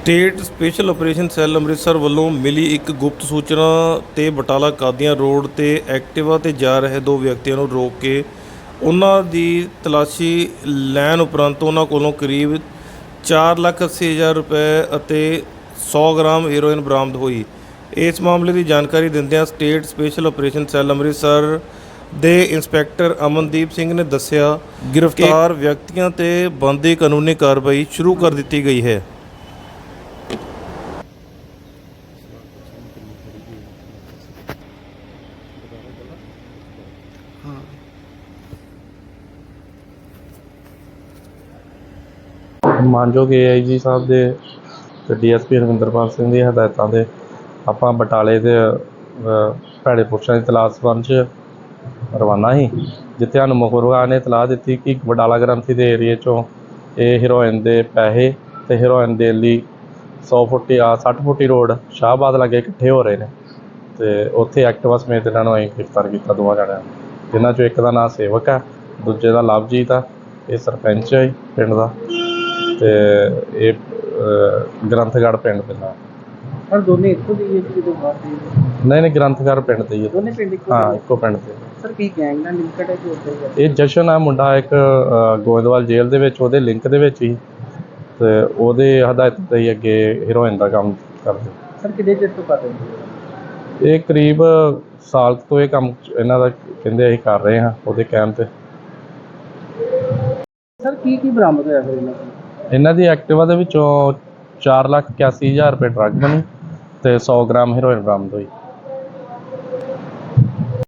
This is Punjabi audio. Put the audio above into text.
State special operation cell Amritsar ਵੱਲੋਂ ਮਿਲੀ ਇੱਕ ਗੁਪਤ ਸੂਚਨਾ ਤੇ ਬਟਾਲਾ ਕਾਦੀਆਂ ਰੋਡ ਤੇ ਐਕਟਿਵਾ ਤੇ ਜਾ ਰਹੇ ਦੋ ਵਿਅਕਤੀਆਂ ਨੂੰ ਰੋਕ ਕੇ ਉਹਨਾਂ ਦੀ ਤਲਾਸ਼ੀ ਲੈਣ ਉਪਰੰਤ ਉਹਨਾਂ ਕੋਲੋਂ ਕਰੀਬ 480000 ਰੁਪਏ ਅਤੇ 100 ਗ੍ਰਾਮ ਹੈਰੋਇਨ ਬਰਾਮਦ ਹੋਈ। ਇਸ ਮਾਮਲੇ ਦੀ ਜਾਣਕਾਰੀ ਦਿੰਦਿਆਂ state special operation cell Amritsar ਦੇ ਇੰਸਪੈਕਟਰ ਅਮਨਦੀਪ ਸਿੰਘ ਨੇ ਦੱਸਿਆ ਗ੍ਰਿਫਤਾਰ ਵਿਅਕਤੀਆਂ ਤੇ ਬੰਦੀ ਕਾਨੂੰਨੀ ਕਾਰਵਾਈ ਸ਼ੁਰੂ ਕਰ ਦਿੱਤੀ ਗਈ ਹੈ। ਮਾਨਯੋਗ ਏਆਈਜੀ ਸਾਹਿਬ ਦੇ ਤੇ ਡੀਐਸਪੀ ਰਵਿੰਦਰਪਾਲ ਸਿੰਘ ਦੀਆਂ ਹਦਾਇਤਾਂ ਦੇ ਆਪਾਂ ਬਟਾਲੇ ਦੇ ਭੈੜੇ ਪੁਰਸ਼ਾਂ ਦੀ ਤਲਾਸ਼ ਸੰਬੰਧ 'ਚ ਰਵਾਨਾ ਸੀ, ਜਿੱਥੇ ਸਾਨੂੰ ਮੁਖਬਰਾਂ ਨੇ ਇਤਲਾਹ ਦਿੱਤੀ ਕਿ ਬਟਾਲਾ ਗ੍ਰੰਥੀ ਦੇ ਏਰੀਏ 'ਚੋਂ ਇਹ ਹੀਰੋਇਨ ਦੇ ਪੈਸੇ ਤੇ ਹੀਰੋਇਨ ਦੇ ਲਈ 100 ਫੁੱਟੀ, ਆ 60 ਫੁੱਟੀ ਰੋਡ ਸ਼ਾਹਬਾਦ ਲਾਗੇ ਇਕੱਠੇ ਹੋ ਰਹੇ ਨੇ ਤੇ ਉੱਥੇ ਐਕਟਿਵਾ ਸਮੇਤ ਇਹਨਾਂ ਨੂੰ ਅਸੀਂ ਗ੍ਰਿਫਤਾਰ ਕੀਤਾ ਦੋਵਾਂ ਜਣਿਆਂ ਨੂੰ, ਜਿਨ੍ਹਾਂ 'ਚੋਂ ਇੱਕ ਦਾ ਨਾਮ ਸੇਵਕ ਆ, ਦੂਜੇ ਦਾ ਲਵਜੀਤ ਆ, ਇਹ ਸਰਪੰਚ ਹੈ ਜੀ, ਪਿੰਡ ਦਾ। ਤੇ ਇਹ ਅਹ, ਗ੍ਰੰਥਗੜ੍ਹ ਪਿੰਡ ਦੇ ਨਾਲ। ਸਰ ਦੋਨੇ ਇੱਕੋ ਜਿਹੇ ਹੀ ਜਦੋਂ ਬਾਹਰ ਦੇ ਨਹੀਂ ਨਹੀਂ ਗ੍ਰੰਥਗੜ੍ਹ ਪਿੰਡ ਤੇ ਹੀ ਹੈ। ਦੋਨੇ ਪਿੰਡ ਇੱਕੋ ਹਾਂ ਜਿਹੇ? ਇੱਕੋ ਪਿੰਡ ਤੇ ਸਰ ਕੀ ਗੈਂਗ ਨਾਲ ਲਿੰਕਡ ਹੈ ਕਿ ਹੀ ਹੈ? ਇਹ ਜਸ਼ਨ ਆ ਮੁੰਡਾ ਇੱਕ ਅਹ, ਗੋਇੰਦਵਾਲ ਜੇਲ੍ਹ ਦੇ ਵਿੱਚ ਉਹਦੇ ਲਿੰਕ ਦੇ ਵਿੱਚ ਹੀ। ਤੇ ਉਹਦੇ ਹਦਾਇਤ ਤੇ ਹੀ ਅੱਗੇ ਹੀਰੋਇਨ ਦਾ ਕੰਮ ਕਰਦੇ। ਸਰ ਕਿੰਨੇ ਚਿਰ ਤੋਂ ਕਰ ਰਹੇ ਹੋ ਇਹ ਕਰੀਬ ਸਾਲ ਕੁ ਤੋਂ ਇਹ ਕੰਮ ਇਹਨਾਂ ਦਾ ਕਹਿੰਦੇ ਅਸੀਂ ਕਰ ਰਹੇ ਹਾਂ ਉਹਦੇ ਕਹਿਣ ਤੇ। ਸਰ ਕੀ ਕੀ ਬਰਾਮਦ ਹੋਇਆ ਫਿਰ ਇਹਨਾਂ ਕੋਲ ਇਹਨਾਂ ਦੀ ਐਕਟਿਵਾ ਦੇ ਵਿੱਚੋਂ 481000 ਰੁਪਏ ਡਰੱਗ ਬਣੀ ਤੇ 100 ਗ੍ਰਾਮ ਹੈਰੋਇਨ ਬਰਾਮਦ ਹੋਈ।